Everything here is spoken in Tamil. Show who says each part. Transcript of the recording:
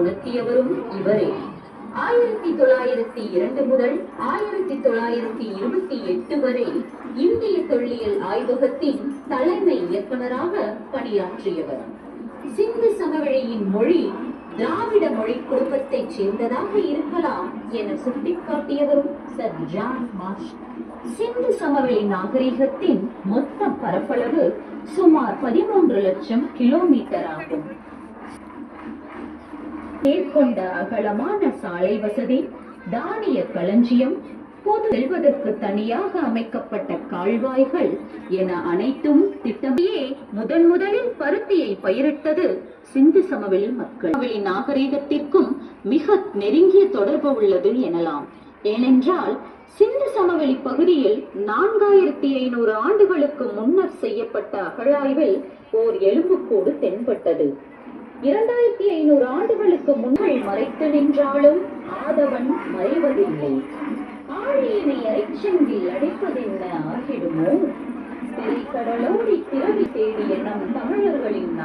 Speaker 1: உணர்த்தியவரும் இவரே. ஆயிரத்தி தொள்ளாயிரத்தி இரண்டு முதல் ஆயிரத்தி தொள்ளாயிரத்தி இருபத்தி எட்டு வரை இந்திய தொல்லியல் ஆய்வகத்தின் தலைமை இயக்குநராக பணியாற்றியவர். சிந்து சமவெளியின் மொழி திராவிட மொழி குடும்பத்தைச் சேர்ந்ததாக இருக்கலாம் என சுட்டிக்காட்டியவரும் சர் ஜான் மார்ஷ். சிந்து சமவெளி நாகரிகத்தின் மொத்த பரப்பளவு சுமார் பதிமூன்று லட்சம் கிலோமீட்டர் ஆகும். மேற்கொண்ட அகலமான சாலை வசதி தானிய களஞ்சியம் பொது செல்வதற்கு தனியாக அமைக்கப்பட்ட கால்வாய்கள் என அனைத்தும் திட்டமையே முதன் முதலில் பருத்தியை பயிரிட்டது சிந்து சமவெளி மக்கள். சமவெளி நாகரிகத்திற்கும் மிக நெருங்கிய தொடர்பு உள்ளது எனலாம். ஏனென்றால் சிந்து சமவெளி பகுதியில் நான்காயிரத்தி ஐநூறு ஆண்டுகளுக்கு முன்னர் செய்யப்பட்ட அகழாய்வில் ஓர் எலும்புக்கூடு தென்பட்டது. இரண்டாயிரத்தி ஐநூறு ஆண்டுகளுக்கு முன்னால் மறைத்து நின்றாலும் ஆதவன் மறைவதில்லை. ஆழியினை அரைச்செங்கில் அடைப்பதென்ன ஆகிடுமோ? திரைக்கடலோடி திரவி தேடிய நம் தமிழர்களின்